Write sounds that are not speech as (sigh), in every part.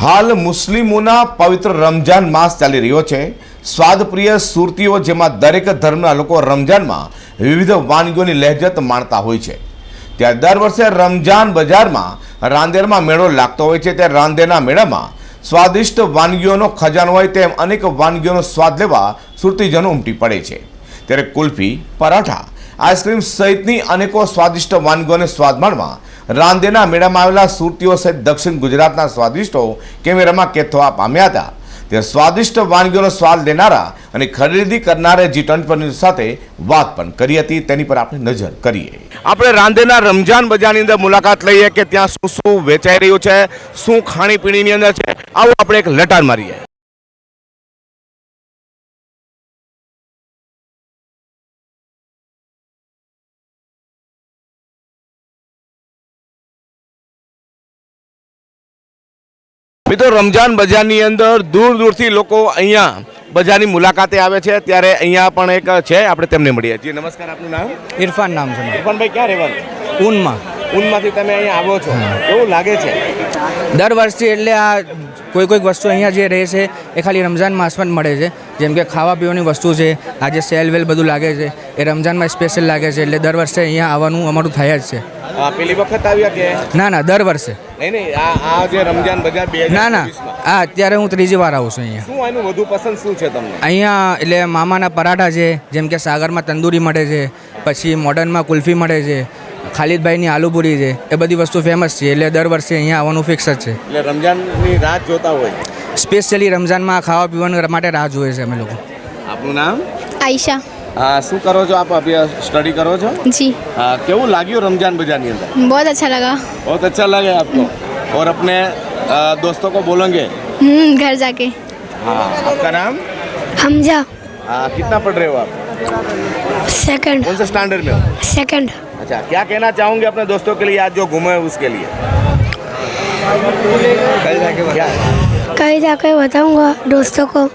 હાલ મુસ્લિમોના પવિત્ર રમજાન માસ ચાલી રહ્યો છે. સ્વાદપ્રિય સુરતીઓ જેમાં દરેક ધર્મના લોકો રમજાનમાં વિવિધ વાનગીઓની લહેજત માણતા હોય છે. ત્યારે દર વર્ષે રમજાન બજારમાં રાંદેરમાં મેળો લાગતો હોય છે. ત્યારે રાંદેરના મેળામાં સ્વાદિષ્ટ વાનગીઓનો ખજાનો હોય તેમ અનેક વાનગીઓનો સ્વાદ લેવા સુરતીજનો ઉમટી પડે છે. ત્યારે કુલ્ફી, પરાઠા, આઈસ્ક્રીમ સહિતની અનેકો સ્વાદિષ્ટ વાનગીઓને સ્વાદ માણવા રાંદેના મેળામાં આવેલા સુરતીઓ સહિત દક્ષિણ ગુજરાતના સ્વાદિષ્ટો કેમેરામાં કેથવા પામ્યા હતા. તે સ્વાદિષ્ટ વાનગીઓનો સ્વાદ લેનારા અને ખરીદી કરનારે જી ટ્વેન્ટી સાથે વાત પણ કરી હતી. તેની પર આપણે નજર કરીએ. આપણે રાંદેના રમજાન બજારની અંદર મુલાકાત લઈએ કે ત્યાં શું શું વેચાઈ રહ્યું છે, શું ખાણીપીણીની અંદર છે, આવું આપણે એક લટાર મારીએ. મિત્રો રમજાન બજારની અંદર દૂર દૂરથી લોકો અહીંયા બજારની મુલાકાતે આવે છે. ત્યારે અહીંયા પણ એક છે આપણે તેમને મળીએ જી નમસ્કાર આપનું નામ? ઇરફાન નામ છે. ઇરફાનભાઈ ક્યાં રહેવાનું? ઊનમાં ઊનમાંથી તમે અહીંયા આવો છો. કેવું લાગે છે? દર વર્ષથી એટલે આ કોઈ કોઈક વસ્તુ અહીંયા જે રહે છે એ ખાલી રમઝાન માસમાં જ મળે છે. જેમ કે ખાવા પીવાની વસ્તુ છે આ જે સેલ વેલ બધું લાગે છે એ રમઝાનમાં સ્પેશિયલ લાગે છે એટલે દર વર્ષે અહીંયા આવવાનું અમારું થાય જ છે. પેલી વખત આવ્યા કે? ના ના દર વર્ષે. નહીં નહીં આ આ જે રમજાન બજાર બે ના ના આ અત્યારે હું ત્રીજી વાર આવું છું અહીંયા. શું એનું વધુ પસંદ શું છે તમને? અહીંયા એટલે મામાના પરાઠા છે જેમ કે સાગરમાં તંદૂરી મળે છે પછી મોડર્નમાં કુલ્ફી મળે છે ખાલિદભાઈની આલુપુરી છે એ બધી વસ્તુ ફેમસ છે એટલે દર વર્ષે અહીંયા આવવાનું ફિક્સ જ છે એટલે રમજાનની રાત જોતા હોય સ્પેશિયલી રમઝાનમાં ખાવા પીવાનું માટે રાહ જોઈએ છે અમે લોકો આપનું નામ आयशा આ શું કરો છો આપ અભ્યાસ સ્ટડી કરો છો जी આ કેવું લાગ્યું રમજાન બજારની અંદર बहुत अच्छा लगा बहुत अच्छा लगा आपको और अपने अ, दोस्तों को बोलेंगे हम्म घर जाके हाँ आपका नाम हमजा आ, कितना पढ़ रहे हो आप सेकंड कौन से स्टैंडर्ड में हो सेकंड अच्छा क्या कहना चाहोगे अपने दोस्तों के लिए आज जो घूमे हैं उसके लिए क्या कहीं जाकर बताऊंगा दोस्तों को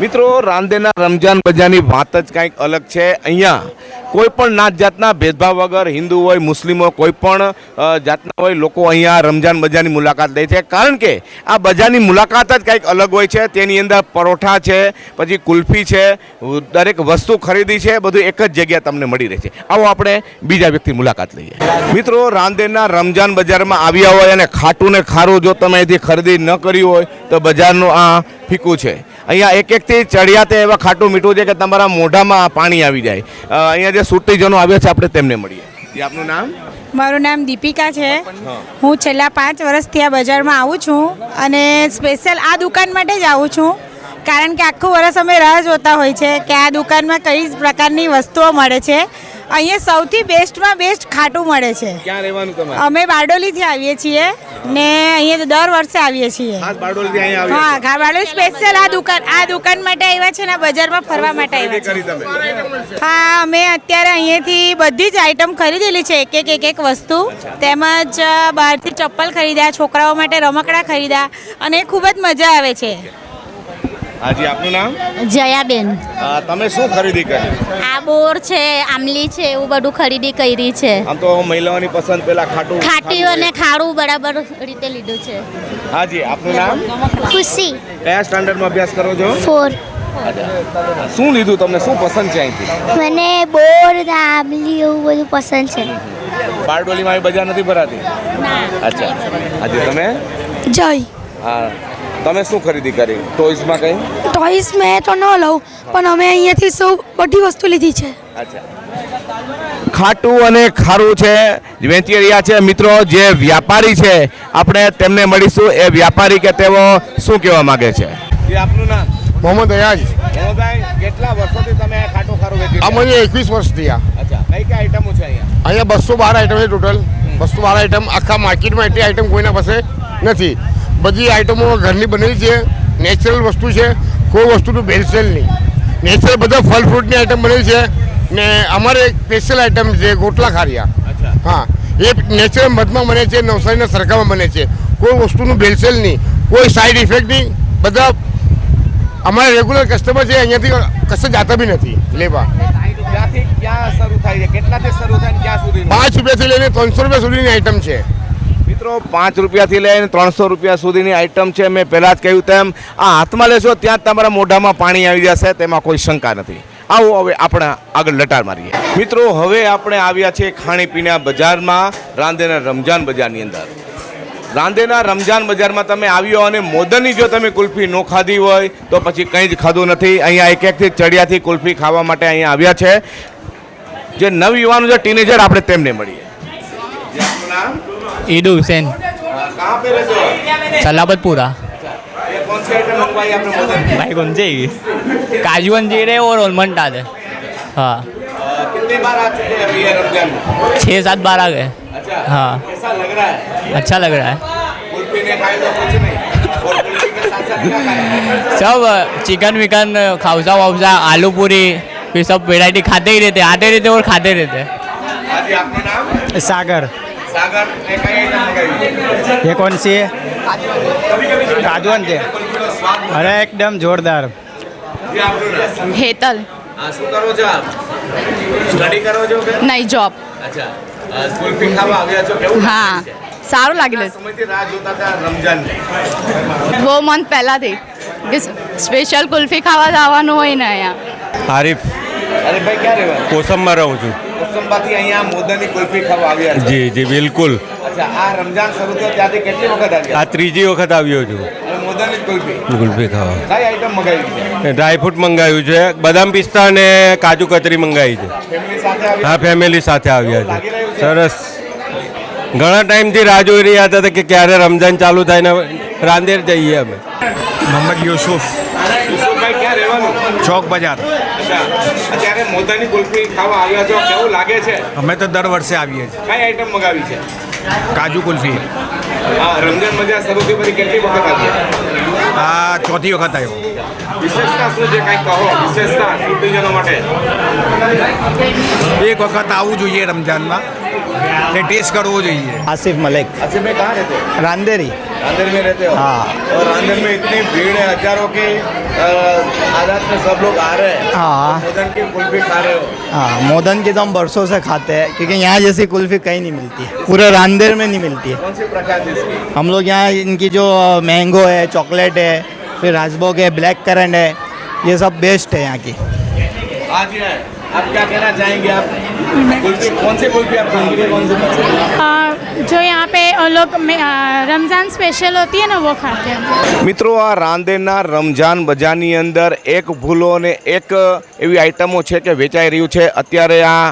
મિત્રો, રાંદેના રમજાન બજારની વાત જ કંઈક અલગ છે. અહીંયા કોઈ પણ નાત જાતના ભેદભાવ વગર હિન્દુ હોય, મુસ્લિમ હોય, કોઈ પણ જાતના હોય, લોકો અહીંયા રમજાન બજારની મુલાકાત લે છે. કારણ કે આ બજારની મુલાકાત જ કંઈક અલગ હોય છે. તેની અંદર પરોઠા છે, પછી કુલ્ફી છે, દરેક વસ્તુ ખરીદી છે, બધું એક જ જગ્યા તમને મળી રહે છે. આવો આપણે બીજા વ્યક્તિ મુલાકાત લઈએ. મિત્રો, રાંદેરના રમજાન બજારમાં આવ્યા હોય અને ખાટું ને ખારું જો તમે અહીંથી ખરીદી ન કરી હોય, તો બજારનું આ ફીકું છે. અહીંયા એક એકથી ચડિયાતે એવા ખાટું મીઠું છે કે તમારા મોઢામાં પાણી આવી જાય. અહીંયા જે સુટીજનો આવ્યા છે આપણે તેમને મળીએ. આપનું નામ? મારું નામ દીપિકા છે. હું. છેલ્લા પાંચ વર્ષથી આ બજારમાં આવું છું અને સ્પેશિયલ આ દુકાન માટે જ આવું છું. કારણ કે આખું વર્ષ અમે રાહ જોતા હોય છે કે આ દુકાનમાં કઈ પ્રકારની વસ્તુઓ મળે છે. અહીંયા સૌથી બેસ્ટમાં બેસ્ટ ખાટું મળે છે. ક્યાં રહેવાનું તમારે? અમે બારડોલીથી આવીએ છીએ ને અહીંયા દર વર્ષે આવીએ છીએ. હા બારડોલી સ્પેશિયલ આ દુકાન આ દુકાન માટે આવ્યા છે ને બજારમાં ફરવા માટે આવ્યા છે. હા અમે અત્યારે અહીંયાથી બધી જ આઈટમ ખરીદેલી છે એક એક એક એક વસ્તુ. તેમજ બહારથી ચપ્પલ ખરીદ્યા છોકરાઓ માટે રમકડા ખરીદ્યા અને ખૂબ જ મજા આવે છે. હાજી આપનું નામ? જયાબેન. તમે શું ખરીદી કરી? આ બોર છે આમલી છે એવું બધું ખરીદી કરી છે. આમ તો મહિલાઓની પસંદ પેલા ખાટું ખાટી અને ખાડું બરાબર રીતે લીધું છે. હાજી આપનું નામ? ખુશી. કયા સ્ટાન્ડર્ડમાં અભ્યાસ કરો છો? ફોર. શું લીધું તમને? શું પસંદ છે અહીંથી? મને બોર આમલી એવું બધું પસંદ છે. બારડોલીમાં આવી બજાર નથી ભરાતી? અચ્છા. હાજી તમે? જય. હા. તમે શું ખરીદી કરી? ટોયસમાં કઈ? ટોઈસ મેં તો ન લઉં પણ અમે અહીંયાથી સૌ બધી વસ્તુ લીધી છે. અચ્છા. ખાટું અને ખારું છે વેચી રહ્યા છે મિત્રો જે વ્યાપારી છે આપણે તેમને મળીશું. એ વ્યાપારી કે તેઓ શું કહેવા માંગે છે? આપનું નામ? મોહમ્મદ અયાજ. કેટલા વર્ષોથી તમે ખાટું ખારું વેચી મને એકવીસ વર્ષથી આ. અચ્છા કઈ કઈ આઈટમો છે અહીંયા? અહીંયા બસો બાર આઈટમ છે ટોટલ બસો બાર આઈટમ આખા માર્કેટમાં એટલી આઈટમ કોઈના પાસે નથી. બધી આઈટમો ઘરની બનેલી છે. નેચરલ વસ્તુ છે. કોઈ વસ્તુનું ભેળસેળ નહીં. નેચરલ બધા ફળ ફ્રૂટની આઈટમ બનેલી છે. ને અમારે એક સ્પેશિયલ આઈટમ છે ગોટલા ખારિયા. હા. એ નેચરલ મધમાં બને છે નવસારીના સરખામાં બને છે. કોઈ વસ્તુનું ભેળસેળ નહીં. કોઈ સાઈડ ઇફેક્ટ નહીં. બધા અમારા રેગ્યુલર કસ્ટમર છે અહીંયાથી કશે જાતા બી નથી લેવા. પાંચ રૂપિયાથી લઈને ત્રણસો રૂપિયા સુધીની આઈટમ છે. મિત્રો, પાંચ રૂપિયાથી લઈને ત્રણસો રૂપિયા સુધીની આઇટમ છે. મેં પહેલાં જ કહ્યું તેમ, આ હાથમાં લેશો ત્યાં જ તમારા મોઢામાં પાણી આવી જશે, તેમાં કોઈ શંકા નથી. આવો હવે આપણે આગળ લટાર મારીએ. મિત્રો, હવે આપણે આવ્યા છીએ ખાણીપીણા બજારમાં, રાંદેના રમજાન બજારની અંદર. રાંદેના રમજાન બજારમાં તમે આવ્યો અને મોદનની જો તમે કુલ્ફી ન ખાધી હોય, તો પછી કંઈ જ ખાધું નથી. અહીંયા એક એકથી ચડિયાથી કુલ્ફી ખાવા માટે અહીંયા આવ્યા છે. જે નવયુવાનો છે ટીનેજર આપણે તેમને મળીએ. નામ? ईदू हुसैन आ, कहाँ पे रहते हो सलाबतपुरा ये कौन सी आइटम मंगवाई आपने मोदन की? भाई कौन से काजू अंजीर है और ओलमंड डाल है हाँ आ, कितनी बार आ चुके हैं अभी ये रमजान में छः सात बार आ गए अच्छा हाँ। कैसा लग रहा है अच्छा लग रहा है कुल्फी ने खाई तो कुछ नहीं और कुल्फी के साथ साथ क्या खाया सब चिकन विकन खाउसा वाउसा आलू पूरी फिर सब वेराइटी खाते ही रहते आते रहते और खाते रहते हाँ जी आपका नाम सागर ये कौन सी है काजवन છે? અરે એકદમ જોરદાર. હેતલ. શું કરો છો આપ? સ્ટડી કરો છો કે? નહીં જોબ અચ્છા. સ્કૂલ ફી ખાવા આવ્યા છો કેવું હા. સારું લાગેલું બહુ મંથ પહેલાંથી સ્પેશિયલ કુલ્ફી ખાવા જવાનું હોય ને અહીંયા. હારીફ અરે ભાઈ ક્યાં રહેવા કોસમમાં રહું છું. કોસંબાથી અહીંયા મોદનની કુલ્ફી ખાવા આવ્યા છે. જી જી બિલકુલ. અચ્છા આ રમજાન શરૂ થયો ત્યાંથી કેટલી વખત આવ્યા? આ ત્રીજી વખત આવ્યો છું. મોદનની જ કુલ્ફી? ખાવા. કઈ આઈટમ મગાવી છે? ડ્રાયફ્રૂટ મંગાવ્યું છે બદામ પિસ્તા અને કાજુ કતરી મંગાવી છે. હા ફેમિલી સાથે આવ્યા છે? સરસ. ઘણા ટાઈમથી રાહ જોઈ રહ્યા હતા કે ક્યારે રમજાન ચાલુ થાય ને રાંદેર જઈએ અમે. મોહમ્મદ યુસુફ. ચોક બજાર. અત્યારે મોતાની કુલ્ફી ખાવા આવ્યા છો. કેવું લાગે છે? અમે તો દર વર્ષે આવીએ છીએ. કઈ આઈટમ મગાવી છે? કાજુ કુલ્ફી. હા રમજાન મજા શરૂ થઈ પછી કેટલી વખત આવી આ ચોથી વખત આવ્યો. વિશેષતા શું છે કંઈક કહો? વિશેષતા સુધીજનો માટે. એક વખત આવવું જોઈએ રમજાનમાં તે ટેસ્ટ કરવો જોઈએ. આસિફ મલેક. આસિફ ભાઈ ક્યાં રહેતે? રાંદેરી. रांदेर में रहते हो? हाँ। और रांदेर में इतनी भीड़ है हज़ारों की आदात में सब लोग आ रहे हैं। हाँ। मदन की कुल्फी खा रहे हो? हाँ मोदन की तो हम बरसों से खाते हैं क्योंकि यहाँ जैसी कुल्फी कहीं नहीं मिलती है। पूरे रांदेर में नहीं मिलती है। कौन सी प्रकार की हम लोग यहाँ इनकी जो मैंगो है चॉकलेट है फिर राजभोग है ब्लैक करंट है ये सब बेस्ट है यहाँ की। आज है। आप क्या कहना चाहेंगे आप कुल्फी कौन सी कुल्फी आप खाएंगे कौन सी पसंद जो यहाँ पे लोग रमज़ान स्पेशल होती है ना वो खाते हैं મિત્રો આ રાંદેરના રમજાન બજારની અંદર એક ભૂલો અને એક એવી આઈટમો છે કે વેચાઈ રહ્યું છે અત્યારે આ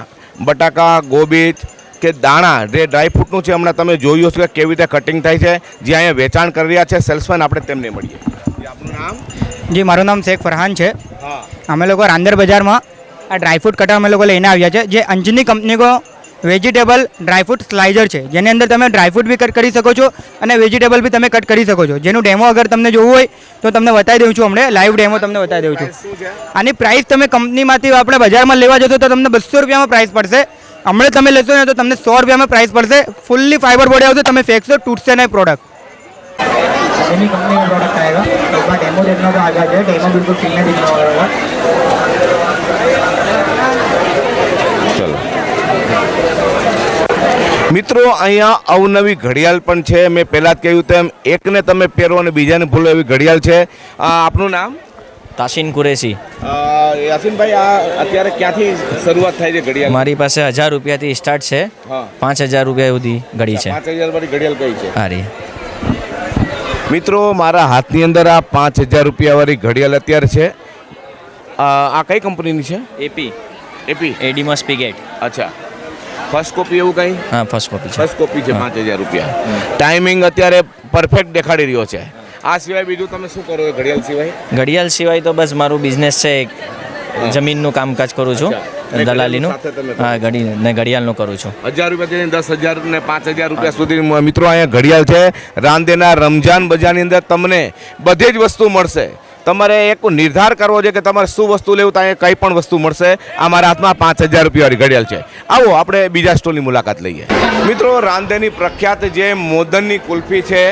બટાકા ગોબીજ કે દાણા જે ડ્રાયફ્રૂટનું છે હમણાં તમે જોયું હશે કે કેવી રીતે કટિંગ થાય છે જે અહીંયા વેચાણ કરી રહ્યા છે સેલ્સમેન આપણે તેમને મળીએ આપનું નામ જી મારું નામ શેખ ફરહાન છે હા અમે લોકો રાંદેર બજારમાં આ ડ્રાયફ્રૂટ કટર અમે લોકો લઈને આવ્યા છે જે અંજની કંપનીનો વેજીટેબલ ડ્રાયફ્રૂટ સ્લાઇઝર છે. જેની અંદર તમે ડ્રાયફ્રૂટ બી કટ કરી શકો છો અને વેજીટેબલ બી તમે કટ કરી શકો છો. જેનું ડેમો અગર તમને જોવું હોય તો તમને બતાવી દઉં છું હમણાં. લાઈવ ડેમો તમને બતાવી દઉં છું. આની પ્રાઇસ તમે કંપનીમાંથી આપણે બજારમાં લેવા જશો તો તમને બસો રૂપિયામાં પ્રાઇસ પડશે. હમણાં તમે લેશો ને તો તમને સો રૂપિયામાં પ્રાઇસ પડશે. ફૂલ્લી ફાઈબર બોડી આવશે તમે ફેંકશો તૂટશે નહીં પ્રોડક્ટ એની કંપનીનો પ્રોડક્ટ આવેગા તો ડેમો દેખના તો છે. ડેમો બિલકુલ ફ્રી ના દેખના મિત્રો અહીંયા અવનવી ઘડિયાળ પણ છે. મેં પહેલાં જ કહ્યું તેમ એકને તમે પહેરો અને બીજાને ભૂલો એવી ઘડિયાળ છે. આપનું નામ? તાસીન કુરેશી. યાસીનભાઈ આ અત્યારે ક્યાંથી શરૂઆત થાય છે ઘડિયાળ? મારી પાસે હજાર રૂપિયાથી સ્ટાર્ટ છે. પાંચ હજાર રૂપિયા સુધી ઘડી છે. પાંચ હજાર વાળી ઘડિયાળ કઈ છે? હારી મિત્રો મારા હાથની અંદર આ પાંચ હજાર રૂપિયાવાળી ઘડિયાળ અત્યારે છે. આ કઈ કંપનીની છે? એપી. એપી. એડીમાં પીગેટ અચ્છા. ફર્સ્ટ કોપી એવું કંઈ? હા ફર્સ્ટ કોપી છે. ફર્સ્ટ કોપી છે પાંચ હજાર રૂપિયા. ટાઈમિંગ અત્યારે પરફેક્ટ દેખાડી રહ્યો છે. આ સિવાય બીજું તમે શું કરો ઘડિયાળ સિવાય? ઘડિયાળ સિવાય તો બસ મારું બિઝનેસ છે એક. જમીનનું કામકાજ કરું છું દલાલીનું. હા ઘડી ને ઘડિયાળનું કરું છું. હજાર રૂપિયાથી દસ હજાર ને પાંચ હજાર રૂપિયા સુધી મિત્રો અહીંયા ઘડિયાળ છે. રાંદેના રમજાન બજારની અંદર તમને બધી જ વસ્તુ મળશે. તમારે એક નિર્ધાર કરવો છે કે તમારે શું વસ્તુ લેવું તો અહીંયા કંઈ પણ વસ્તુ મળશે. આ મારા હાથમાં પાંચ હજાર રૂપિયાવાળી ઘડિયાળ છે. આવો આપણે બીજા સ્ટોલની મુલાકાત લઈએ. મિત્રો રાંદેની પ્રખ્યાત જે મોદનની કુલ્ફી છે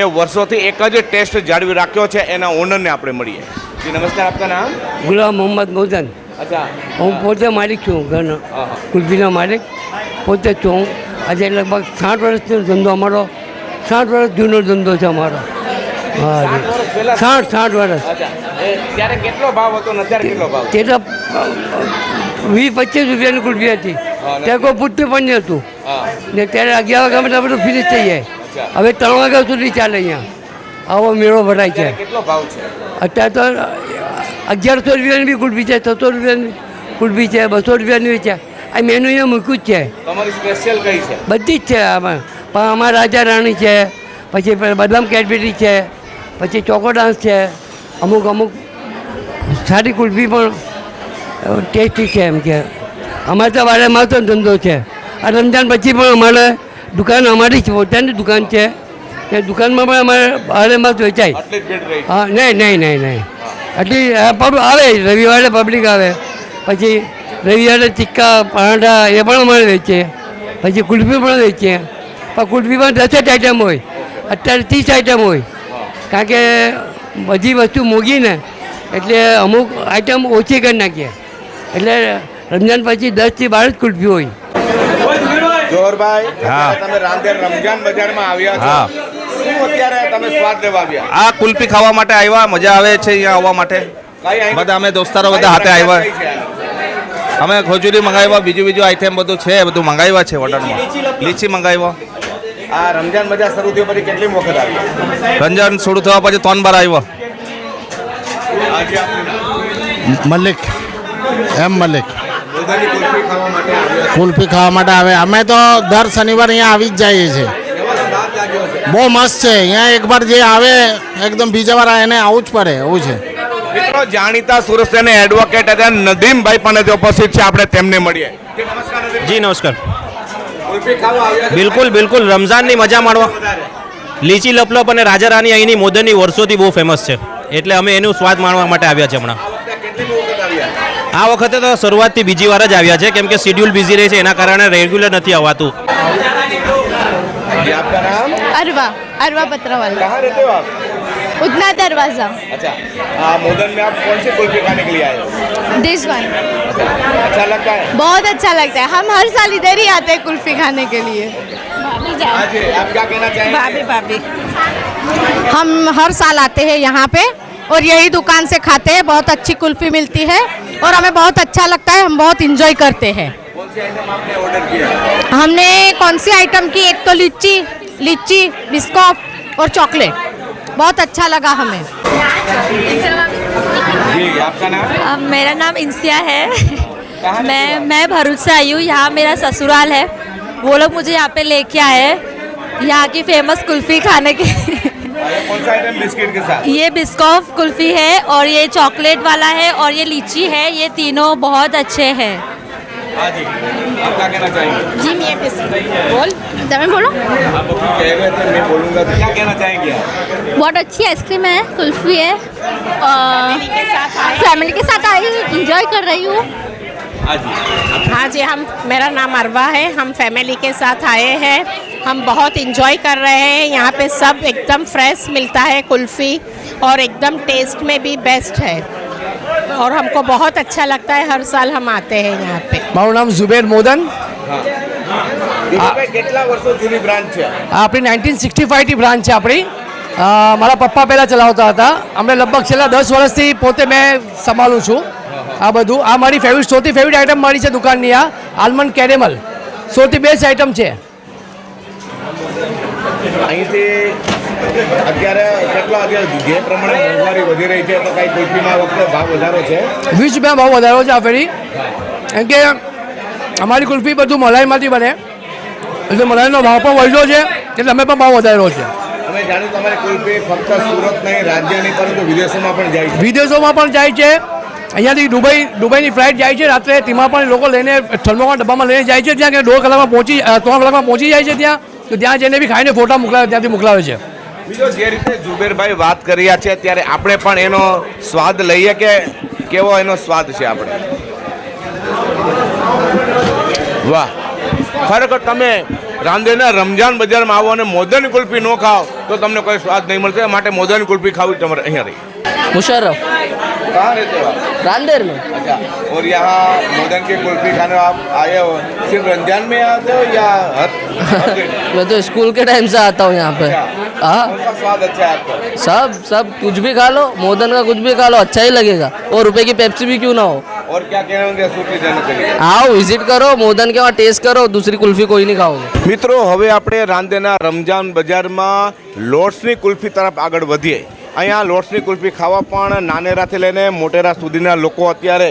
એ વર્ષોથી એક જ ટેસ્ટ જાળવી રાખ્યો છે એના ઓનરને આપણે મળીએ. જી નમસ્કાર આપકા નામ? ગુલામ મોહમ્મદ મોદન. અચ્છા. હું પોતે માલિક છું ઘરનો. કુલ્ફીનો માલિક. પોતે છું આજે લગભગ સાઠ વર્ષનો ધંધો અમારો સાઠ વર્ષ જૂનો ધંધો છે અમારો. સાઠ સાઠ વર્ષ. ત્યારે કેટલો ભાવ હતો અત્યારે કેટલો ભાવ? તે તો વીસ પચીસ રૂપિયાની કુલ્ફી હતી. ત્યાં કોઈ પૂછતું પણ નહીં હતું ને ત્યારે અગિયાર વાગ્યામાં તો બધું ફિનિશ થઈ જાય. હવે ત્રણ વાગ્યા સુધી ચાલે અહીંયા. આવો મેળો ભરાય છે. કેટલો ભાવ છે? અત્યારે તો અગિયારસો રૂપિયાની બી કુલ્ફી છે છસો રૂપિયાની કુલ્ફી છે બસો રૂપિયાની બી છે. આ મેનુ અહીંયા મૂક્યું જ છે. તમારી સ્પેશિયલ કઈ છે? બધી જ છે આમાં. પણ અમારા રાજા રાણી છે પછી બદામ કેડબેરી છે પછી ચોકો ડાન્સ છે. અમુક અમુક સારી કુલ્ફી પણ ટેસ્ટી છે એમ કે. અમારે તો વારે મારતો ધંધો છે. આ રમજાન પછી પણ અમારે દુકાન અમારી જ પોતાની દુકાન છે. એ દુકાનમાં પણ અમારે વારે માસ વેચાય. હા નહીં નહીં નહીં નહીં. આટલી આવે રવિવારે પબ્લિક આવે. પછી રવિવારે ચિક્કા પરાઠા એ પણ અમારે વેચીએ પછી કુલ્ફી પણ વેચીએ પણ કુલ્ફીમાં દસ જ આઈટમ હોય. અત્યારે ત્રીસ આઈટમ હોય. કારણ કે બધી વસ્તુ ને એટલે અમુક આઈટમ ઓછી કરી નાખીએ. એટલે રમજાન પછી દસથી બાર જ કુલ્ફી હોય. જોહરભાઈ હા. તમે રાંદેર રમજાન બજારમાં આવ્યા છો. શું અત્યારે તમે સ્વાદ લેવા આવ્યા? આ કુલ્ફી ખાવા માટે આવ્યા મજા આવે છે અહીંયા આવવા માટે. બધા અમે દોસ્તારો બધા હાથે આવ્યા. અમે ખજૂરી મંગાવ્યા બીજું બીજું આઈટમ બધું છે બધું મંગાવ્યા છે હોટલમાં. લીચી મંગાવ્યા. આ રમજાન બજાર શરૂ થયો પછી કેટલી વખત આવી? રંજન શરૂ થવા પછી ત્રણ બાર આવ્યો. મલિક. એમ મલિક. કુલ્ફી ખાવા માટે આવે. અમે તો દર શનિવાર અહીંયા આવી જ જઈએ છીએ. બહુ મસ્ત છે. અહીંયા એકવાર જે આવે એકદમ બીજા વાર એને આવું જ પડે એવું છે. મિત્રો જાણીતા સુરસેને એડવોકેટ હતા નદીમભાઈ પણ ઉપસ્થિત છે. આપણે તેમને મળીએ. જી, નમસ્કાર. બિલકુલ બિલકુલ. રમઝાનની મજા માણવા. લીચી લપલપ અને રાજા રાની અહીંની મોદનની વર્ષોથી બહુ ફેમસ છે. એટલે અમે એનું સ્વાદ માણવા માટે આવ્યા છે હમણાં. આ વખતે તો શરૂઆતથી બીજી વાર જ આવ્યા છે કેમ કે શિડ્યુલ બિઝી રહે છે એના કારણે રેગ્યુલર નથી આવવાતું. અરવા અરવા પત્રવાલ. उतना दरवाज़ा। अच्छा हाँ मोदन में आप कौन सी कुल्फी खाने के लिए आए दिस वन अच्छा लगता है? बहुत अच्छा लगता है। हम हर साल इधर ही आते हैं कुल्फी खाने के लिए। आप क्या कहना चाहेंगे? भाभी भाभी। हम हर साल आते हैं यहाँ पे और यही दुकान से खाते हैं। बहुत अच्छी कुल्फी मिलती है और हमें बहुत अच्छा लगता है। हम बहुत इंजॉय करते हैं। कौन सी आइटम आपने ऑर्डर किया? हमने कौन सी आइटम की? एक तो लीची लीची बिस्कॉफ और चॉकलेट। बहुत अच्छा लगा हमें। जी आपका नाम? मेरा नाम इंसिया है। मैं मैं भरूच से आई हूँ। यहाँ मेरा ससुराल है। वो लोग मुझे यहाँ पे लेके आए। हैं यहाँ की फ़ेमस कुल्फ़ी खाने के ये कौन बिस्किट के साथ? ये बिस्कॉफ कुल्फ़ी है और ये चॉकलेट वाला है और ये लीची है। ये तीनों बहुत अच्छे हैं। हाँ जी मैं बोल। बोलो। मैं बोलूँगा तो क्या कहना चाहेंगे बहुत अच्छी आइसक्रीम है कुल्फी है फैमिली के साथ आई इंजॉय कर रही हूँ। हाँ, हाँ जी। हम मेरा नाम अरवा है हम फैमिली के साथ आए हैं हम बहुत इंजॉय कर रहे हैं यहाँ पे सब एकदम फ्रेश मिलता है कुल्फ़ी और एकदम टेस्ट में भी बेस्ट है। और हमको बहुत अच्छा लगता है हर साल हम आते हैं यहाँ पे મારું નામ ઝુબેર મોદન દીપકભાઈ કેટલા વર્ષો જૂની બ્રાન્ચ છે આ આપણી નાઇન્ટીન સિક્સટી ફાઇવની બ્રાન્ચ છે આપણી અ, મારા પપ્પા પહેલાં ચલાવતા હતા અમને લગભગ છેલ્લા દસ વર્ષથી પોતે મેં સંભાળું છું આ બધું આ મારી ફેવરિટ સૌથી ફેવરિટ આઈટમ મારી છે દુકાનની આ આલમંડ કેરેમલ સૌથી બેસ્ટ આઈટમ છે અહીંથી અત્યારે કેટલો અત્યારે જે પ્રમાણે મોંઘવારી વધી રહી છે તો કઈ કુલ્ફીમાં વખતે ભાવ વધારો છે? વીસ રૂપિયા ભાવ વધારો છે આ ફેરી. કેમ કે અમારી કુલ્ફી બધું મલાઈમાંથી બને. એટલે મલાઈનો ભાવ પણ વધ્યો છે એટલે અમે પણ ભાવ વધાર્યો છે. અમે જાણ્યું તમારી કુલ્ફી ફક્ત સુરત નહીં રાજ્ય નહીં પરંતુ વિદેશોમાં પણ જાય છે. વિદેશોમાં પણ જાય છે. અહીંયાથી દુબઈ દુબઈની ફ્લાઇટ જાય છે રાત્રે. તેમાં પણ લોકો લઈને થર્મોકોલ ડબ્બામાં લઈને જાય છે. ત્યાં કે દોઢ કલાકમાં પહોંચી ત્રણ કલાકમાં પહોંચી જાય છે ત્યાં. તો ત્યાં જઈને બી ખાઈને ફોટા મોકલાવે ત્યાંથી મોકલાવે છે. બીજો જે રીતે જુબેરભાઈ વાત કરી રહ્યા છે ત્યારે આપણે પણ એનો સ્વાદ લઈએ કે કેવો એનો સ્વાદ છે આપણે? વાહ. ખરેખર તમે રાંદેરના રમજાન બજારમાં આવો અને મોદન કુલ્ફી ન ખાઓ, તો તમને કોઈ સ્વાદ નહીં મળશે માટે મોદન કુલ્ફી ખાવી તમારે અહીંયા રહી. મુશરફ कहाँ रहते हो आप रांदेर में अच्छा और यहाँ मोदन की कुल्फी खाने आप आए हो सिर्फ रमजान में आते हो या हर हर दिन? (laughs) मैं तो स्कूल के टाइम से आता हूँ यहाँ पे हाँ कौन सा स्वाद अच्छा है आपको सब सब कुछ भी खा लो मोदन का कुछ भी खा लो अच्छा ही लगेगा और रुपए की पेप्सी भी क्यों ना हो और क्या कहना होंगे सूटी जन के लिए आओ विजिट करो मोदन के वहाँ टेस्ट करो दूसरी कुल्फी कोई नहीं खाओगे મિત્રો હવે આપણે રાંદેના રમજાન બજારમાં લોટ્સની કુલ્ફી તરફ આગળ વધીએ અહીંયા લોટ્સની કુલ્ફી ખાવા પણ નાનેરાથી લઈને મોટેરા સુધીના લોકો અત્યારે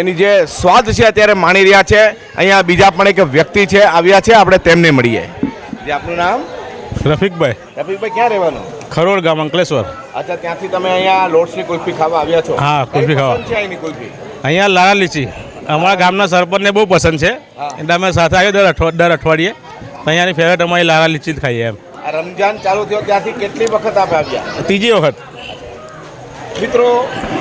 એની જે સ્વાદ છે અત્યારે માણી રહ્યા છે. અહીંયા બીજા પણ એક વ્યક્તિ છે આવ્યા છે આપણે તેમને મળીએ. જે આપનું નામ? રફીકભાઈ. રફીકભાઈ ક્યાં રહેવાનું? ખરોડ ગામ અંકલેશ્વર. અચ્છા ત્યાંથી તમે અહીંયા લોટ્સની કુલ્ફી ખાવા આવ્યા છો. હા, કુલ્ફી ખાવા. છે કુલ્ફી? અહીંયા લાલા લીચી. અમારા ગામના સરપંચને બહુ પસંદ છે. એટલે અમે સાથે આવીએ દર અઠવા દર અઠવાડિયે. અહીંયાની ફેવરેટ અમારી લાલા લીચી જ ખાઈએ એમ. રમજાન ચાલુ થયો ત્યાંથી કેટલી વખત આપ આવ્યા? ત્રીજી વખત. મિત્રો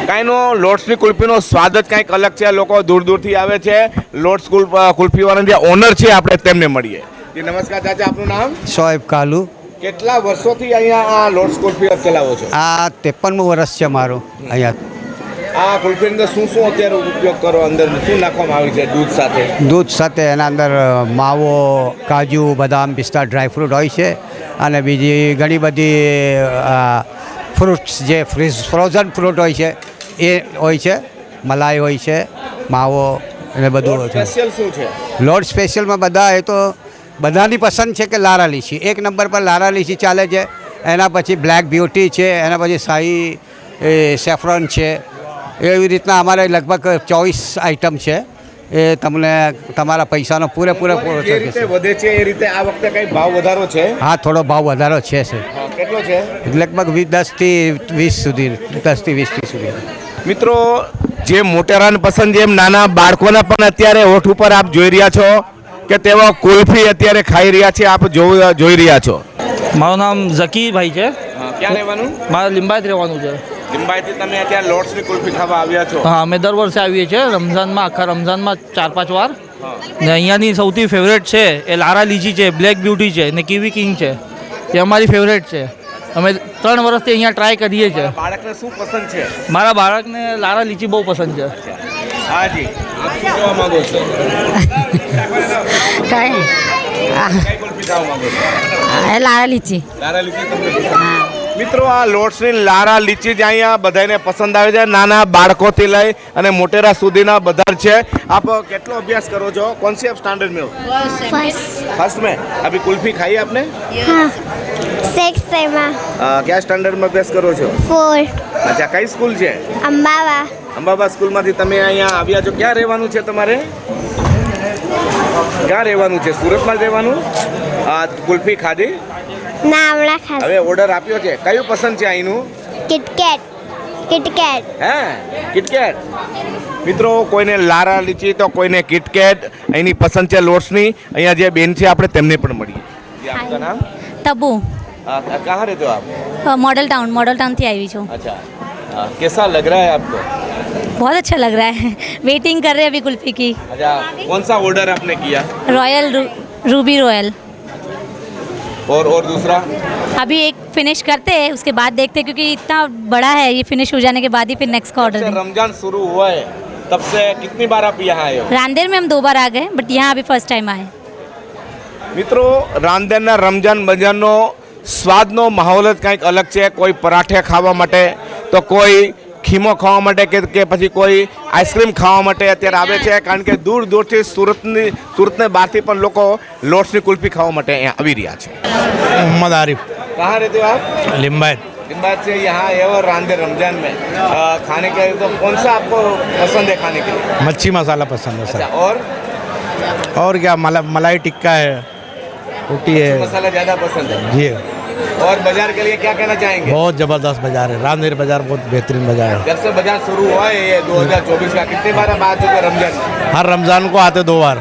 કાંઈનો લોટ્સની કુલ્ફીનો સ્વાદ જ કાંઈક અલગ છે. લોકો દૂર દૂરથી આવે છે. લોટ્સ કુલ કુલ્ફીવાળાના જે ઓનર છે આપણે તેમને મળીએ. જે નમસ્કાર ચાચા આપનું નામ? શોએબ કાલુ. કેટલા વર્ષોથી અહીંયા આ લોટ્સ કુલ્ફી ચલાવો છો? આ ત્રેપનમું વર્ષ છે મારું અહીંયા. આ કુલ્ફીની અંદર શું શું અત્યારે ઉપયોગ કરો અંદર? શું નાખવામાં આવે છે દૂધ સાથે? દૂધ સાથે એના અંદર માવો કાજુ બદામ પિસ્તા ડ્રાયફ્રૂટ હોય છે. અને બીજી ઘણી બધી ફ્રૂટ્સ જે ફ્રીઝ ફ્રોઝન ફ્રૂટ હોય છે એ હોય છે. મલાઈ હોય છે માવો અને બધું હોય છે. સ્પેશિયલ શું છે? લોર્ડ સ્પેશિયલમાં બધા એ તો બધાની પસંદ છે કે લારા લીચી એક નંબર પર લારા લીચી ચાલે છે. એના પછી બ્લેક બ્યુટી છે એના પછી શાહી એ સેફ્રોન છે. એવી રીતના અમારે લગભગ ચોવીસ આઇટમ છે. એ તમને તમારા પૈસાનો પૂરેપૂરો પૂરો જે રીતે વધે છે એ રીતે આ વખતે કઈ ભાવ વધારો છે? હા થોડો ભાવ વધારો છે સર કેટલો છે? લગભગ વીસ દસથી વીસ સુધી દસથી વીસથી સુધી. મિત્રો જે મોટેરાને પસંદ જેમ નાના બાળકોના પણ અત્યારે હોઠ ઉપર આપ જોઈ રહ્યા છો કે તેઓ કુલ્ફી અત્યારે ખાઈ રહ્યા છે આપ જો- જોઈ રહ્યા છો. મારું નામ ઝકીરભાઈ છે. ક્યાં રહેવાનું? મારે લિંબાયત રહેવાનું છે. લિંબાઈથી તમે અત્યારે લોટ્સની કુલ્ફી ખાવા આવ્યા છો? હા અમે દર વર્ષે આવીએ છીએ રમઝાનમાં આખા રમઝાનમાં ચાર પાંચ વાર ને અહીંયાની સૌથી ફેવરેટ છે એ લારા લીચી છે બ્લેક બ્યુટી છે ને કિવી કિંગ છે. એ અમારી ફેવરેટ છે. અમે ત્રણ વર્ષથી અહીંયા ટ્રાય કરીએ છીએ. બાળકને શું પસંદ છે? મારા બાળકને લારા લીચી બહુ પસંદ છે. હાજી આપ શું કહેવા માંગો છો? કઈ લારા લીચી. લારા લીચી? મિત્રો આ લોટ્સની લારા લીચી જ અહીંયા બધાને પસંદ આવે છે. નાના બાળકોથી લઈ અને મોટેરા સુધીના બધા છે. આપ કેટલો અભ્યાસ કરો છો? કોણ સી આપ સ્ટાન્ડર્ડ મેં ફર્સ્ટ મેં. અભી કુલ્ફી ખાઈ આપને? સિક્સમાં. ક્યાં સ્ટાન્ડર્ડમાં અભ્યાસ કરો છો? ફોર અચ્છા કઈ સ્કૂલ છે? અંબાવા. અંબાવા સ્કૂલમાંથી તમે અહીંયા આવ્યા છો. ક્યાં રહેવાનું છે તમારે? ક્યાં રહેવાનું છે? સુરતમાં રહેવાનું? આ કુલ્ફી ખાધી? નામડા ખાસ હવે ઓર્ડર આપ્યો છે કયું પસંદ છે અહીંનું કિટકેટ કિટકેટ હે કિટકેટ મિત્રો કોઈને લારા લીચી તો કોઈને કિટકેટ અહીંની પસંદ છે લોટ્સની અહીંયા જે બેન છે આપણે તેમને પણ મળીએ जी, आपका नाम तब्बू आ, कहाँ रहते हो आप मॉडल टाउन मॉडल टाउन थी आई हुई छूँ अच्छा आ, कैसा लग रहा है आपको बहुत अच्छा लग रहा है वेटिंग कर रहे हैं अभी कुल्फी की अच्छा कौन सा ऑर्डर आपने किया रॉयल रूबी रॉयल और और दूसरा अभी एक फिनिश करते हैं उसके बाद देखते हैं क्योंकि इतना बड़ा है ये फिनिश हो जाने के बाद ही फिर नेक्स्ट का ऑर्डर से देंगे रमजान शुरू हुआ है तब से कितनी बार आप यहाँ आए हो रांदेर में हम दो बार आ गए बट यहाँ अभी फर्स्ट टाइम आए મિત્રો રાંદેરના રમજાન બજારનો સ્વાદનો માહોલ જ કંઈક અલગ છે કોઈ પરાઠે ખાવા માટે તો કોઈ ખીમો ખાવા માટે કે કે પછી કોઈ આઈસ્ક્રીમ ખાવા માટે અત્યારે આવે છે કારણ કે દૂર દૂરથી સુરતની સુરતને બહારથી પણ લોકો લોટ્સની કુલ્ફી ખાવા માટે અહીંયા આવી રહ્યા છે मोहम्मद आरिफ कहाँ रहते हो आप लिम्बायत लिम्बायत से यहाँ आए हो रांदेर रमजान में अ, खाने के तो कौन सा आपको पसंद है खाने के लिए मच्छी मसाला पसंद है अच्छा सर और और क्या मला मलाई टिक्का है रोटी है मसाला ज़्यादा पसंद है जी और बाजार के लिए क्या कहना चाहेंगे? बहुत जबरदस्त बाजार है। रामदेर बाजार बहुत बेहतरीन बाजार है। जब से बाजार शुरू हुआ है ये 2024 का कितने बार आप आ रमजान? हर रमजान को आते दो बार।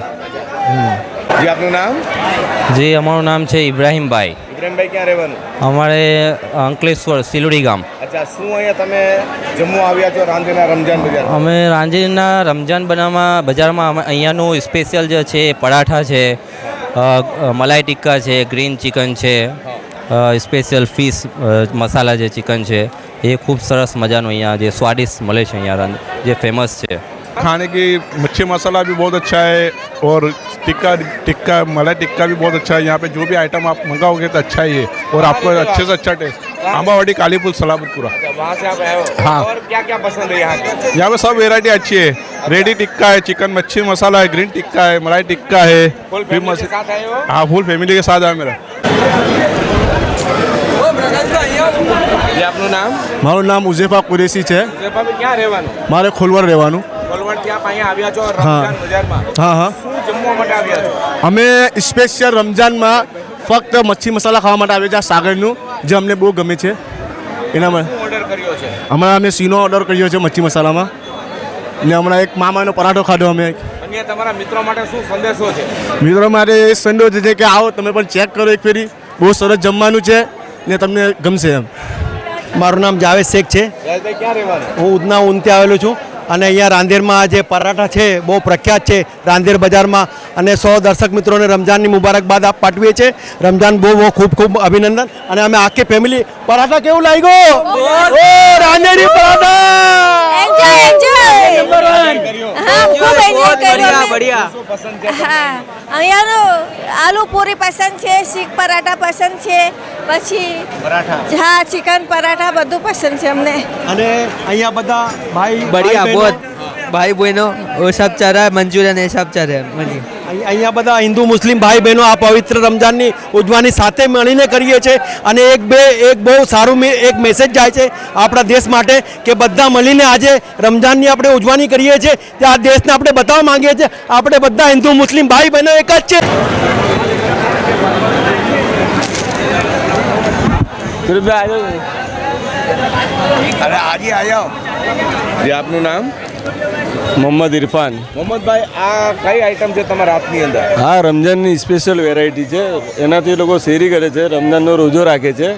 जी આપનું નામ જી અમારું નામ છે ઇબ્રાહીમભાઈ ઇબ્રાહીમભાઈ અમારે અંકલેશ્વર સિલુડી ગામ અચ્છા શું અહીંયા તમે જમ્મુ આવ્યા છો રાંધીના રમજાન બજાર અમે રાંધીના રમજાન બનાવવામાં બજારમાં અમે અહીંયાનું સ્પેશિયલ જે છે પરાઠા છે મલાઈ ટિક્કા છે ગ્રીન ચિકન છે સ્પેશિયલ ફિશ મસાલા જે ચિકન છે એ ખૂબ સરસ મજાનું અહીંયા જે સ્વાદિષ્ટ મળે છે અહીંયા રન- જે ફેમસ છે खाने की मच्छी मसाला भी बहुत अच्छा है और टिक्का टिक्का मलाई टिक्का भी बहुत अच्छा है यहाँ पे जो भी आइटम आप मंगाओगे तो अच्छा ही है और आपको अच्छे से अच्छा टेस्ट आंबावाड़ी कालीपुर सलाबतपुरा वहाँ से आप आए हो हाँ। और क्या क्या पसंद है यहाँ के यहाँ पे सब वेरायटी अच्छी है रेडी टिक्का है चिकन मच्छी मसाला है ग्रीन टिक्का है मलाई टिक्का है फुल फिर फैमिली के मस- साथ आए हो हाँ फुल फैमिली के साथ आया मेरा જે આપનું નામ? મારું નામ ઉઝેફા કુરેશી છે. ક્યાં રહેવાનું? મારે ખોલવડ રહેવાનું. માટે અમે સ્પેશિયલ રમજાનમાં ફક્ત મચ્છી મસાલા ખાવા માટે આવ્યા છે સાગરનું જે અમને બહુ ગમે છે. એના માટે હમણાં અમે સીનો ઓર્ડર કર્યો છે મચ્છી મસાલામાં. ને હમણાં એક મામાનો પરાઠો ખાધો અમે. તમારા મિત્રો માટે શું સંદેશો છે? મિત્રો મારે એ સંદેશ છે કે આવો તમે પણ ચેક કરો એક ફેરી. બહુ સરસ જમવાનું છે. ને તમને ગમશે એમ. મારું નામ જાવેદ શેખ છે. હું ઉધના ઉનતે આવેલો છું. અને અહીંયા રાંદેરમાં જે પરાઠા છે બહુ પ્રખ્યાત છે રાંદેર બજારમાં. અને સો દર્શક મિત્રોને રમજાનની મુબારકબાદ આપ પાઠવીએ છીએ. રમજાન બહુ બહુ ખૂબ ખૂબ અભિનંદન. અને અમે આખી ફેમિલી પરાઠા કેવું લાગ્યો? ઓ Randeri paratha! Enjoy enjoy number 1 હા ખૂબ એન્જોય કર્યો. બઢિયા. પસંદ છે? હા અહીંયાનો આલુ પૂરી પસંદ છે શીખ પરાઠા પસંદ છે પછી પરાઠા. હા ચિકન પરાઠા બધું પસંદ છે અમને. અને અહીંયા બધા ભાઈ बढ़िया ભાઈ બહેનો, बहुत भाई बहनों वो सब चल रहा है मंचूरियन ये सब चल रहा है मनी અહીં- અહીંયા બધા હિન્દુ મુસ્લિમ ભાઈ બહેનો આ પવિત્ર રમજાનની ઉજવાની સાથે મળીને કરીએ છીએ અને એક બે એક બહુ સારું મે- એક મેસેજ જાય છે આપણા દેશ માટે કે બધા મળીને આજે રમજાનની આપણે ઉજવાની કરીએ છીએ તે આ દેશને આપણે બતાવવા માંગીએ છીએ આપણે બધા હિન્દુ મુસ્લિમ ભાઈ બહેનો એક જ છે અરે આજે આવ્યા જે આપનું નામ? મોહમ્મદ ઇરફાન. મોહમ્મદભાઈ આ કઈ આઈટમ છે તમારા હાથની અંદર? હા રમજાનની સ્પેશિયલ વેરાયટી છે. એનાથી લોકો શેરી કરે છે રમજાનનો રોજો રાખે છે.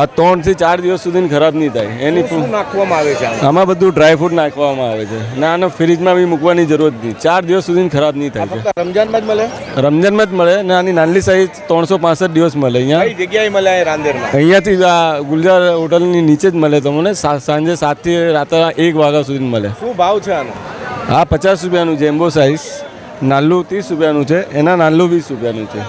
આ ત્રણથી ચાર દિવસ સુધી ખરાબ નહીં થાય. એની નાખવામાં આવે છે આમાં? બધું ડ્રાયફ્રૂટ નાખવામાં આવે છે. ને આને ફ્રીજમાં બી મૂકવાની જરૂર નહીં. ચાર દિવસ સુધી ખરાબ નહીં થાય છે. રમજાનમાં જ મળે? રમજાનમાં જ મળે ને આની નાનલી સાઈઝ ત્રણસો પાસઠ દિવસ મળે અહીંયા. જગ્યાએ મળે રાંદેરમાં? અહીંયાથી આ ગુલજાર હોટલની નીચે જ મળે તમને. સાંજે સાંજે સાતથી રાત્રે એક વાગ્યા સુધી મળે. શું ભાવ છે આનો? હા પચાસ રૂપિયાનું છે એમ્બો સાઇઝ નાનું ત્રીસ રૂપિયાનું છે એના નાનું વીસ રૂપિયાનું છે.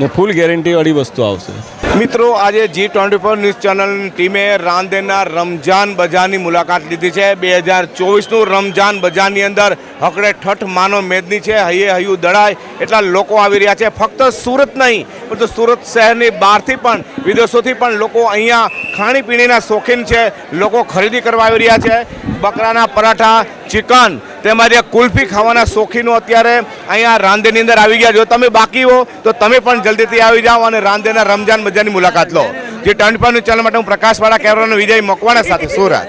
ને ફૂલ ગેરંટીવાળી વસ્તુ આવશે. મિત્રો આજે જી ટ્વેન્ટી ફોર ન્યૂઝ ચેનલની ટીમે રાંદેરના રમજાન બજારની મુલાકાત લીધી છે. બે હજાર ચોવીસનું રમજાન બજારની અંદર હકડે ઠઠ માનો મેદની છે હૈયે હૈયું દળાય એટલા લોકો આવી રહ્યા છે. ફક્ત સુરત નહીં પરંતુ સુરત શહેરની બહારથી પણ વિદેશોથી પણ લોકો અહીંયા ખાણીપીણીના શોખીન છે. લોકો ખરીદી કરવા આવી રહ્યા છે. બકરાના પરાઠા ચિકન તેમજ કુલ્ફી ખાવાના શોખીનો અત્યારે અહીંયા રાંધેની અંદર આવી ગયા. જો તમે બાકી હો, તો તમે પણ જલ્દીથી આવી જાઓ અને રાંદેના રમજાન બજારની મુલાકાત લો. જે ટર્ન પર ચેનલ માટે હું પ્રકાશવાળા કેમેરાનો વિજય મકવાણા સાથે, સુરત.